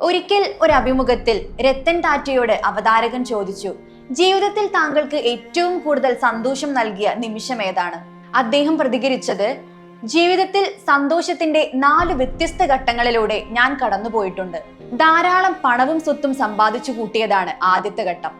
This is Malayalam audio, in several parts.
ഒരിക്കൽ ഒരു അഭിമുഖത്തിൽ രത്തൻ ടാറ്റയോട് അവതാരകൻ ചോദിച്ചു ജീവിതത്തിൽ താങ്കൾക്ക് ഏറ്റവും കൂടുതൽ സന്തോഷം നൽകിയ നിമിഷം ഏതാണ്? അദ്ദേഹം പ്രതികരിച്ചത് ജീവിതത്തിൽ സന്തോഷത്തിന്റെ നാല് വ്യത്യസ്ത ഘട്ടങ്ങളിലൂടെ ഞാൻ കടന്നുപോയിട്ടുണ്ട്. ധാരാളം പണവും സ്വത്തും സമ്പാദിച്ചു കൂട്ടിയതാണ് ആദ്യത്തെ ഘട്ടം.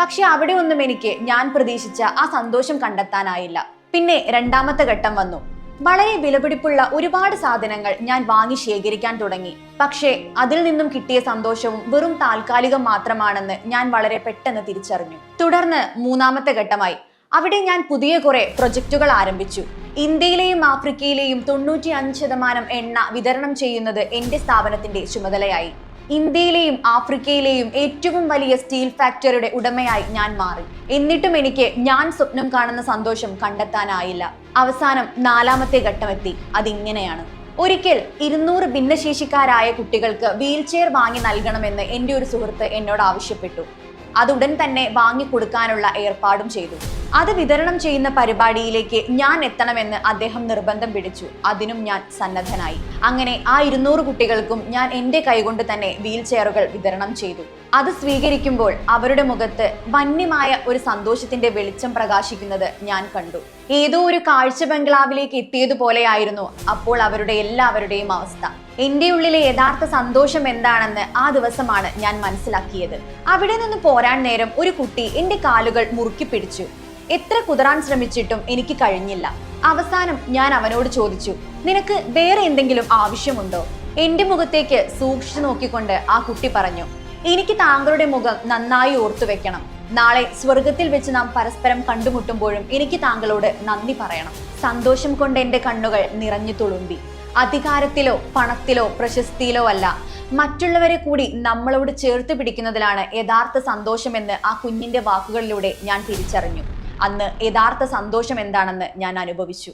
പക്ഷെ അവിടെ ഒന്നും എനിക്ക് ഞാൻ പ്രതീക്ഷിച്ച ആ സന്തോഷം കണ്ടെത്താനായില്ല. പിന്നെ രണ്ടാമത്തെ ഘട്ടം വന്നു. വളരെ വിലപിടിപ്പുള്ള ഒരുപാട് സാധനങ്ങൾ ഞാൻ വാങ്ങി ശേഖരിക്കാൻ തുടങ്ങി. പക്ഷേ അതിൽ നിന്നും കിട്ടിയ സന്തോഷവും വെറും താൽക്കാലികം മാത്രമാണെന്ന് ഞാൻ വളരെ പെട്ടെന്ന് തിരിച്ചറിഞ്ഞു. തുടർന്ന് മൂന്നാമത്തെ ഘട്ടമായി. അവിടെ ഞാൻ പുതിയ കുറെ പ്രൊജക്റ്റുകൾ ആരംഭിച്ചു. ഇന്ത്യയിലെയും ആഫ്രിക്കയിലെയും തൊണ്ണൂറ്റി അഞ്ച് ശതമാനം എണ്ണ വിതരണം ചെയ്യുന്നത് എന്റെ സ്ഥാപനത്തിന്റെ ചുമതലയായി. ഇന്ത്യയിലെയും ആഫ്രിക്കയിലെയും ഏറ്റവും വലിയ സ്റ്റീൽ ഫാക്ടറിയുടെ ഉടമയായി ഞാൻ മാറി. എന്നിട്ടും എനിക്ക് ഞാൻ സ്വപ്നം കാണുന്ന സന്തോഷം കണ്ടെത്താനായില്ല. അവസാനം നാലാമത്തെ ഘട്ടമെത്തി. അതിങ്ങനെയാണ്. ഒരിക്കൽ ഇരുന്നൂറ് ഭിന്നശേഷിക്കാരായ കുട്ടികൾക്ക് വീൽചെയർ വാങ്ങി നൽകണമെന്ന് എന്റെ ഒരു സുഹൃത്ത് എന്നോട് ആവശ്യപ്പെട്ടു. അതുടൻ തന്നെ വാങ്ങിക്കൊടുക്കാനുള്ള ഏർപ്പാടും ചെയ്തു. അത് വിതരണം ചെയ്യുന്ന പരിപാടിയിലേക്ക് ഞാൻ എത്തണമെന്ന് അദ്ദേഹം നിർബന്ധം പിടിച്ചു. അതിനും ഞാൻ സന്നദ്ധനായി. അങ്ങനെ ആ ഇരുന്നൂറ് കുട്ടികൾക്കും ഞാൻ എന്റെ കൈകൊണ്ട് തന്നെ വീൽ ചെയറുകൾ വിതരണം ചെയ്തു. അത് സ്വീകരിക്കുമ്പോൾ അവരുടെ മുഖത്ത് വന്യമായ ഒരു സന്തോഷത്തിന്റെ വെളിച്ചം പ്രകാശിക്കുന്നത് ഞാൻ കണ്ടു. ഏതോ ഒരു കാഴ്ച ബംഗ്ലാവിലേക്ക് എത്തിയതുപോലെയായിരുന്നു അപ്പോൾ അവരുടെ എല്ലാവരുടെയും അവസ്ഥ. എന്റെ ഉള്ളിലെ യഥാർത്ഥ സന്തോഷം എന്താണെന്ന് ആ ദിവസമാണ് ഞാൻ മനസ്സിലാക്കിയത്. അവിടെ നിന്ന് പോരാൻ നേരം ഒരു കുട്ടി എന്റെ കാലുകൾ മുറുക്കി പിടിച്ചു. എത്ര കുതിരാൻ ശ്രമിച്ചിട്ടും എനിക്ക് കഴിഞ്ഞില്ല. അവസാനം ഞാൻ അവനോട് ചോദിച്ചു നിനക്ക് വേറെ എന്തെങ്കിലും ആവശ്യമുണ്ടോ? എന്റെ മുഖത്തേക്ക് സൂക്ഷിച്ചു നോക്കിക്കൊണ്ട് ആ കുട്ടി പറഞ്ഞു എനിക്ക് താങ്കളുടെ മുഖം നന്നായി ഓർത്തു വെക്കണം. നാളെ സ്വർഗത്തിൽ വെച്ച് നാം പരസ്പരം കണ്ടുമുട്ടുമ്പോഴും എനിക്ക് താങ്കളോട് നന്ദി പറയണം. സന്തോഷം കൊണ്ട് എന്റെ കണ്ണുകൾ നിറഞ്ഞു തുളുമ്പി. അധികാരത്തിലോ പണത്തിലോ പ്രശസ്തിയിലോ അല്ല മറ്റുള്ളവരെ കൂടി നമ്മളോട് ചേർത്ത് പിടിക്കുന്നതിലാണ് യഥാർത്ഥ സന്തോഷമെന്ന് ആ കുഞ്ഞിന്റെ വാക്കുകളിലൂടെ ഞാൻ തിരിച്ചറിഞ്ഞു. അന്ന് യഥാർത്ഥ സന്തോഷം എന്താണെന്ന് ഞാൻ അനുഭവിച്ചു.